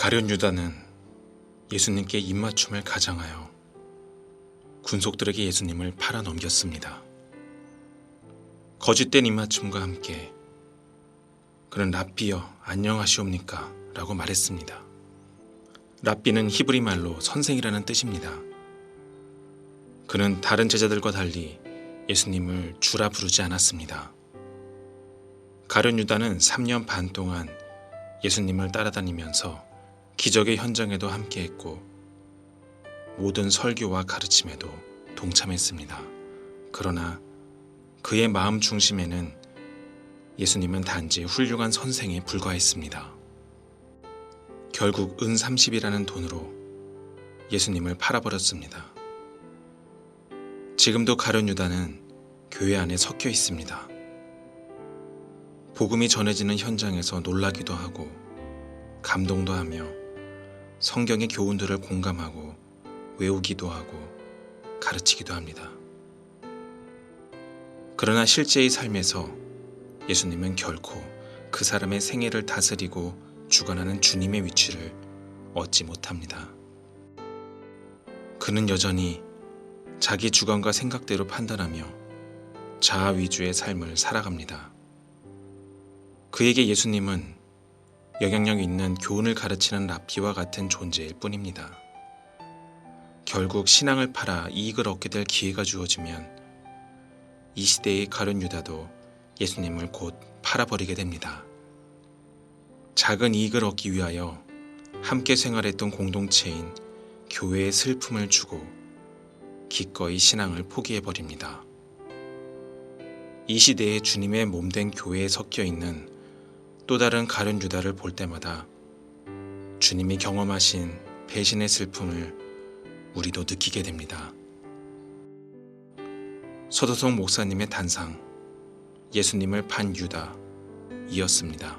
가룟 유다는 예수님께 입맞춤을 가장하여 군속들에게 예수님을 팔아 넘겼습니다. 거짓된 입맞춤과 함께 그는 랍비여 안녕하시옵니까? 라고 말했습니다. 랍비는 히브리 말로 선생이라는 뜻입니다. 그는 다른 제자들과 달리 예수님을 주라 부르지 않았습니다. 가룟 유다는 3년 반 동안 예수님을 따라다니면서 기적의 현장에도 함께했고 모든 설교와 가르침에도 동참했습니다. 그러나 그의 마음 중심에는 예수님은 단지 훌륭한 선생에 불과했습니다. 결국 은 30이라는 돈으로 예수님을 팔아버렸습니다. 지금도 가룟 유다는 교회 안에 섞여 있습니다. 복음이 전해지는 현장에서 놀라기도 하고 감동도 하며 성경의 교훈들을 공감하고 외우기도 하고 가르치기도 합니다. 그러나 실제의 삶에서 예수님은 결코 그 사람의 생애를 다스리고 주관하는 주님의 위치를 얻지 못합니다. 그는 여전히 자기 주관과 생각대로 판단하며 자아 위주의 삶을 살아갑니다. 그에게 예수님은 영향력 있는 교훈을 가르치는 랍비와 같은 존재일 뿐입니다. 결국 신앙을 팔아 이익을 얻게 될 기회가 주어지면 이 시대의 가룟 유다도 예수님을 곧 팔아버리게 됩니다. 작은 이익을 얻기 위하여 함께 생활했던 공동체인 교회의 슬픔을 주고 기꺼이 신앙을 포기해버립니다. 이 시대에 주님의 몸된 교회에 섞여 있는 또 다른 가룟 유다를 볼 때마다 주님이 경험하신 배신의 슬픔을 우리도 느끼게 됩니다. 서도성 목사님의 단상, 예수님을 판 유다 이었습니다.